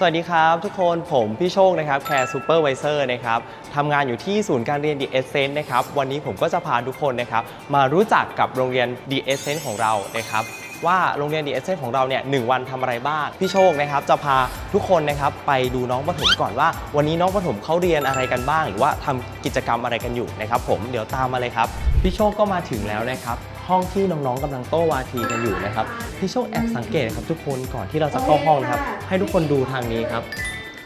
สวัสดีครับทุกคนผมพี่โชคนะครับแคร์ซูเปอร์ไวเซอร์นะครับทำงานอยู่ที่ศูนย์การเรียน The Essence นะครับวันนี้ผมก็จะพาทุกคนนะครับมารู้จักกับโรงเรียน The Essence ของเรานะครับว่าโรงเรียน The Essence ของเราเนี่ยหนึ่งวันทำอะไรบ้าง พี่โชคนะครับจะพาทุกคนนะครับไปดูน้องประถมก่อนว่า วันนี้น้องประถมเขาเรียนอะไรกันบ้าง หรือว่าทำกิจกรรมอะไรกันอยู่นะครับผมเดี๋ยวตามมาเลยครับพี่โชคก็มาถึงแล้วนะครับ ห้องที่น้องๆกำลังโต้วาทีกันอยู่นะครับพี่โชคแอบสังเกตนะครับทุกคนก่อนที่เราจะเข้าห้องนะครับ ให้ทุกคนดูทางนี้ครับ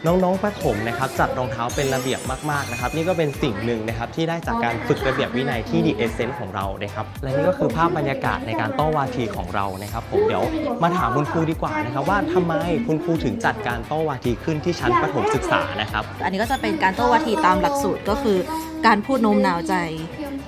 น้องๆประถมนะครับจัดรองเท้าเป็นระเบียบมากๆนะครับ นี่ก็เป็นสิ่งหนึ่งนะครับที่ได้จากการฝึกระเบียบวินัยที่ดีเอเซนของเรานะครับและนี่ก็คือภาพบรรยากาศในการโต้วาทีของเรานะครับผมเดี๋ยวมาถามคุณครูดีกว่านะครับว่าทำไมคุณครูถึงจัดการโต้วาทีขึ้นที่ชั้นประถมศึกษานะครับ อันนี้ก็จะเป็นการโต้วาทีตามหลักสูตรก็คือ การพูดโน้มน้าวใจ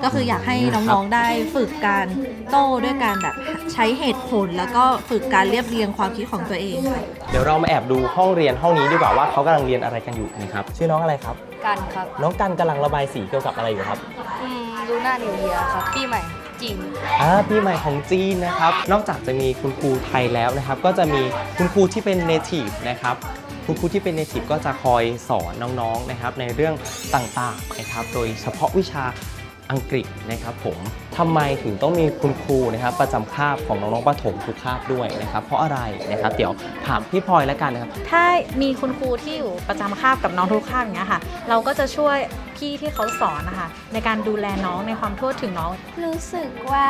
ก็คืออยากให้น้องๆได้ฝึกการโต้ด้วยการแบบใช้เหตุผล แล้วก็ฝึกการเรียบเรียงความคิดของตัวเองค่ะเดี๋ยวเรามาแอบดูห้องเรียนห้องนี้ดีกว่าว่าเขากำลังเรียนอะไรกันอยู่นะครับชื่อน้องอะไรครับ กันครับน้องกันกำลังระบายสีเกี่ยวกับอะไรอยู่ครับอืมลูน่านิวเยียครับปีใหม่จีนอ่าปีใหม่ของจีนนะครับ นอกจากจะมีคุณครูไทยแล้วนะครับ ก็จะมีคุณครูที่เป็น native นะครับคุณครูที่เป็น native ก็จะคอยสอนน้องๆนะครับในเรื่องต่างๆนะครับ โดยเฉพาะวิชา อังกฤษนะครับผมทำไมถึงต้องมีคุณครูนะครับประจำคาบของน้องๆประถมทุกคาบด้วยนะครับ เพราะอะไรนะครับ เดี๋ยวถามพี่พลอยแล้วกันนะครับ ถ้ามีคุณครูที่อยู่ประจำคาบกับน้องทุกคาบอย่างเงี้ยค่ะ เราก็จะช่วยพี่ที่เขาสอนนะคะในการดูแลน้องในความทั่วถึงน้อง รู้สึกว่า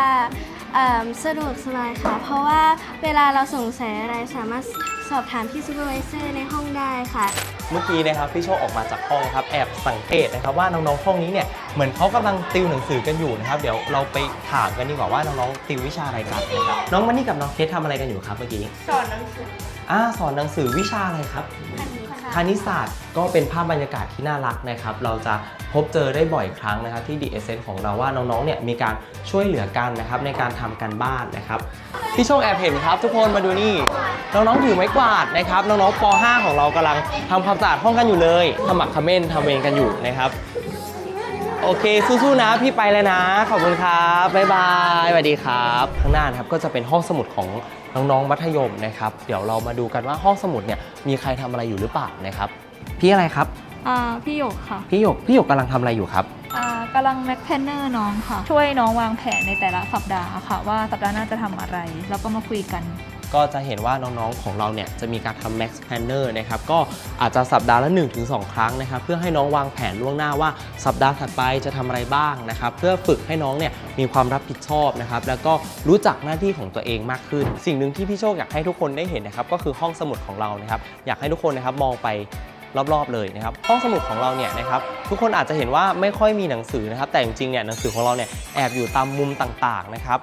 เอิ่มสะดวกสบายค่ะ เพราะว่าเวลาเราสงสัยอะไรสามารถสอบถามพี่ซูเปอร์วิเซอร์ในห้องได้ค่ะ เมื่อกี้นะครับพี่โชคออกมาจากห้องครับแอบสังเกตนะครับว่าน้องๆห้องนี้เนี่ยเหมือนเขากำลังติวหนังสือกันอยู่นะครับเดี๋ยวเราไปถามกันดีกว่าว่าน้องๆติววิชาอะไรกันนะครับน้องมันนี่กับน้องเคสทำอะไรกันอยู่ครับเมื่อกี้สอนหนังสืออ่าสอนหนังสือวิชาอะไรครับคณิตศาสตร์ก็เป็นภาพบรรยากาศที่น่ารักนะครับ เราจะพบเจอได้บ่อยครั้งนะครับที่ d ีเอเของเราว่าน้องๆ เนี่ยมีการช่วยเหลือกันนะครับในการทำกันบ้านนะครับ พี่โชคแอบเห็นครับทุกคนมาดูนี่ น้องๆถือไม้กวาดนะครับน้องๆป .5 ของเรากำลังทำความสะอาดห้องกันอยู่เลยขมักเขม้นทำเวรกันอยู่นะครับ โอเคสู้ๆนะพี่ไปแล้วนะขอบคุณครับบ๊ายบายสวัสดีครับข้างหน้านะครับก็จะเป็นห้องสมุดของน้องๆมัธยมนะครับ เดี๋ยวเรามาดูกันว่าห้องสมุดเนี่ยมีใครทำอะไรอยู่หรือเปล่านะครับ พี่อะไรครับอ่าพี่หยกค่ะ พี่หยกพี่หยกกำลังทำอะไรอยู่ครับอ่ากำลังแม็กแพนเนอร์น้องค่ะ ช่วยน้องวางแผนในแต่ละสัปดาห์ค่ะ ว่าสัปดาห์หน้าจะทำอะไร แล้วก็มาคุยกัน ก็จะเห็นว่าน้องๆของเราเนี่ยจะมีการทำ Max Planner นะครับก็อาจจะสัปดาห์ละ 1-2 ครั้งนะครับเพื่อให้น้องวางแผนล่วงหน้าว่าสัปดาห์ถัดไปจะทำอะไรบ้างนะครับเพื่อฝึกให้น้องเนี่ยมีความรับผิดชอบนะครับแล้วก็รู้จักหน้าที่ของตัวเองมากขึ้น สิ่งหนึ่งที่พี่โชคอยากให้ทุกคนได้เห็นนะครับก็คือห้องสมุดของเรานะครับอยากให้ทุกคนนะครับมองไปรอบๆเลยนะครับห้องสมุดของเราเนี่ยนะครับทุกคนอาจจะเห็นว่าไม่ค่อยมีหนังสือนะครับแต่จริงๆเนี่ยหนังสือของเราเนี่ยแอบอยู่ตามมุมต่างๆนะครับ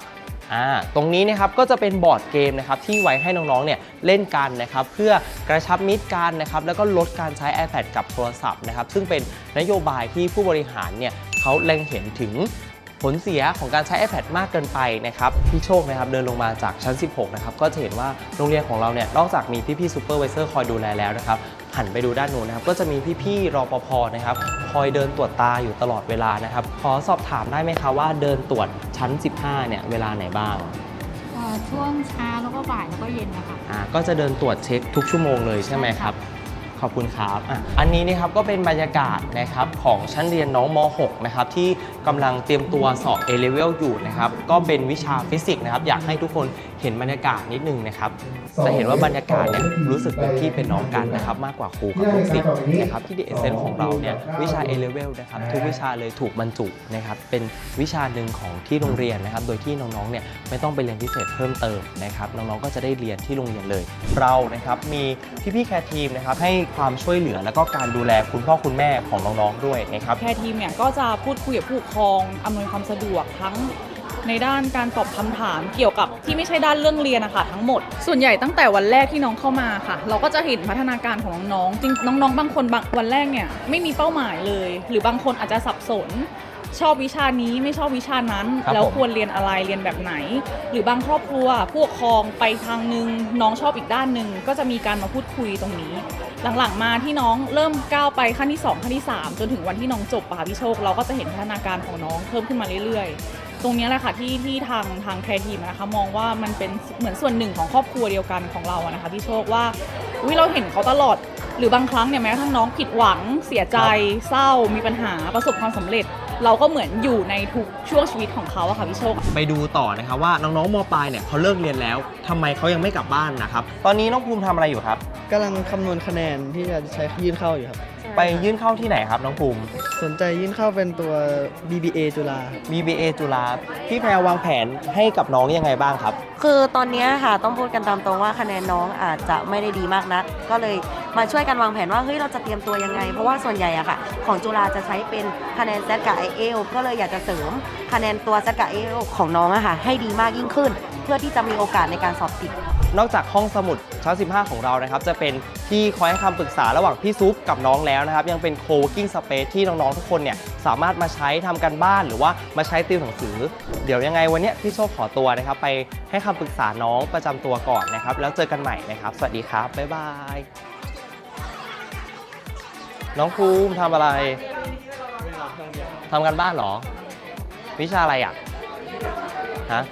อ่าตรงนี้นะครับก็จะเป็นบอร์ดเกมนะครับที่ไว้ให้น้องๆเนี่ยเล่นกันนะครับเพื่อกระชับมิตรกันนะครับแล้วก็ลดการใช้ iPad กับโทรศัพท์นะครับซึ่งเป็นนโยบายที่ผู้บริหารเนี่ยเขาเล็งเห็นถึง ผลเสียของการใช้ iPad มากเกินไปนะครับพี่โชคนะครับเดินลงมาจากชั้น 16 นะครับก็จะเห็นว่าโรงเรียนของเราเนี่ยนอกจากมีพี่ๆซูเปอร์วิเซอร์คอยดูแลแล้วนะครับหันไปดูด้านนู้นนะครับก็จะมีพี่ๆรปภนะครับคอยเดินตรวจตาอยู่ตลอดเวลานะครับขอสอบถามได้ไหมครับว่าเดินตรวจชั้น 15 เนี่ยเวลาไหนบ้างช่วงเช้าแล้วก็บ่ายแล้วก็เย็นนะคะ อ่าก็จะเดินตรวจเช็คทุกชั่วโมงเลยใช่ไหมครับ ขอบคุณครับอะอันนี้นะครับก็เป็นบรรยากาศนะครับของชั้นเรียนน้องม .6 นะครับที่กำลังเตรียมตัวสอบ A level อยู่นะครับก็เป็นวิชาฟิสิกส์นะครับอยากให้ทุกคน เห็นบรรยากาศนิดนึงนะครับ จะเห็นว่าบรรยากาศเนี่ยรู้สึกเป็นพี่เป็นน้องกันนะครับ มากกว่าครูกับลูกศิษย์นะครับที่ DSN ของเราเนี่ยวิชา A level นะครับทุกวิชาเลยถูกบรรจุนะครับเป็นวิชาหนึ่งของที่โรงเรียนนะครับ โดยที่น้องๆเนี่ยไม่ต้องไปเรียนพิเศษเพิ่มเติมนะครับน้องๆก็จะได้เรียนที่โรงเรียนเลย เรานะครับมีพี่ๆแคร์ทีมนะครับให้ความช่วยเหลือแล้วก็การดูแลคุณพ่อคุณแม่ของน้องๆด้วยนะครับแคร์ทีมเนี่ยก็จะพูดคุยกับผู้ปกครองอำนวยความสะดวกทั้ง ในด้านการตอบคำถามเกี่ยวกับที่ไม่ใช่ด้านเรื่องเรียนนะคะทั้งหมด ส่วนใหญ่ตั้งแต่วันแรกที่น้องเข้ามาค่ะ เราก็จะเห็นพัฒนาการของน้องๆจริงน้องๆ บางคนบางวันแรกเนี่ยไม่มีเป้าหมายเลย หรือบางคนอาจจะสับสนชอบวิชานี้ไม่ชอบวิชานั้นครับแล้วผมควรเรียนอะไรเรียนแบบไหน หรือบางครอบครัวผู้ปกครองไปทางหนึ่งน้องชอบอีกด้านหนึ่งก็จะมีการมาพูดคุยตรงนี้ หลังๆมาที่น้องเริ่มก้าวไปขั้นที่ 2 ขั้นที่ 3 จนถึงวันที่น้องจบปะพี่โชค เราก็จะเห็นพัฒนาการของน้องเพิ่มขึ้นมาเรื่อยๆ ตรงเนี้ยแหละค่ะที่ที่ทางทางแคร์ทีมนะคะมองว่ามันเป็นเหมือนส่วนหนึ่งของครอบครัวเดียวกันของเราอะนะคะพี่โชคว่าวิเราเห็นเขาตลอดรือบางครั้งเนี่ยแม้กระทั่งน้องผิดหวังเสียใจเศร้ามีปัญหาประสบความสำเร็จ เราก็เหมือนอยู่ในทุกช่วงชีวิตของเขาอะค่ะพี่โชค ไปดูต่อนะครับว่าน้องๆมปลายเนี่ยเขาเลิกเรียนแล้วทำไมเขายังไม่กลับบ้านนะครับตอนนี้น้องภูมิทำอะไรอยู่ครับกำลังคำนวณคะแนนที่จะใช้ยื่นเข้าอยู่ครับ ไปยื่นเข้าที่ไหนครับน้องภูมิ สนใจยื่นเข้าเป็นตัว BBA จุฬา BBA จุฬาพี่แพรวางแผนให้กับน้องยังไงบ้างครับ คือตอนเนี้ยค่ะต้องพูดกันตามตรงว่าคะแนนน้องอาจจะไม่ได้ดีมากนัก ก็เลยมาช่วยกันวางแผนว่าเฮ้ยเราจะเตรียมตัวยังไง เพราะว่าส่วนใหญ่อะค่ะ ของจุฬาจะใช้เป็นคะแนนแซดกับไอเอลก็เลยอยากจะเสริมคะแนนตัวแซดกับไอเอลของน้องอะค่ะให้ดีมากยิ่งขึ้น เพื่อที่จะมีโอกาสในการสอบติด นอกจากห้องสมุดชั้น 15 ของเรานะครับ จะเป็นที่คอยให้คำปรึกษาระหว่างพี่ซุปกับน้องแล้วนะครับ ยังเป็น co-working space ที่น้อง ๆ ทุกคนเนี่ย สามารถมาใช้ทำกันบ้านหรือว่ามาใช้ติวหนังสือ เดี๋ยวยังไงวันนี้พี่โชคขอตัวนะครับ ไปให้คำปรึกษาน้องประจำตัวก่อนนะครับ แล้วเจอกันใหม่นะครับ สวัสดีครับบ๊ายบายน้องภูมิทำอะไรทำกันบ้านเหรอ วิชาอะไรอะฮะ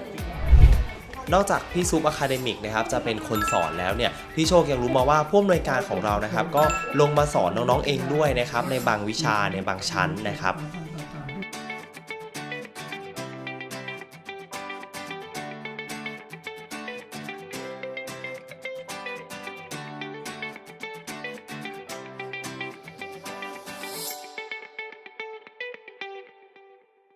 นอกจากพี่ซุปอะคาเดมิกนะครับจะเป็นคนสอนแล้วเนี่ยพี่โชคยังรู้มาว่าผู้อำนวยการของเรานะครับก็ลงมาสอนน้องๆเองด้วยนะครับในบางวิชาในบางชั้นนะครับ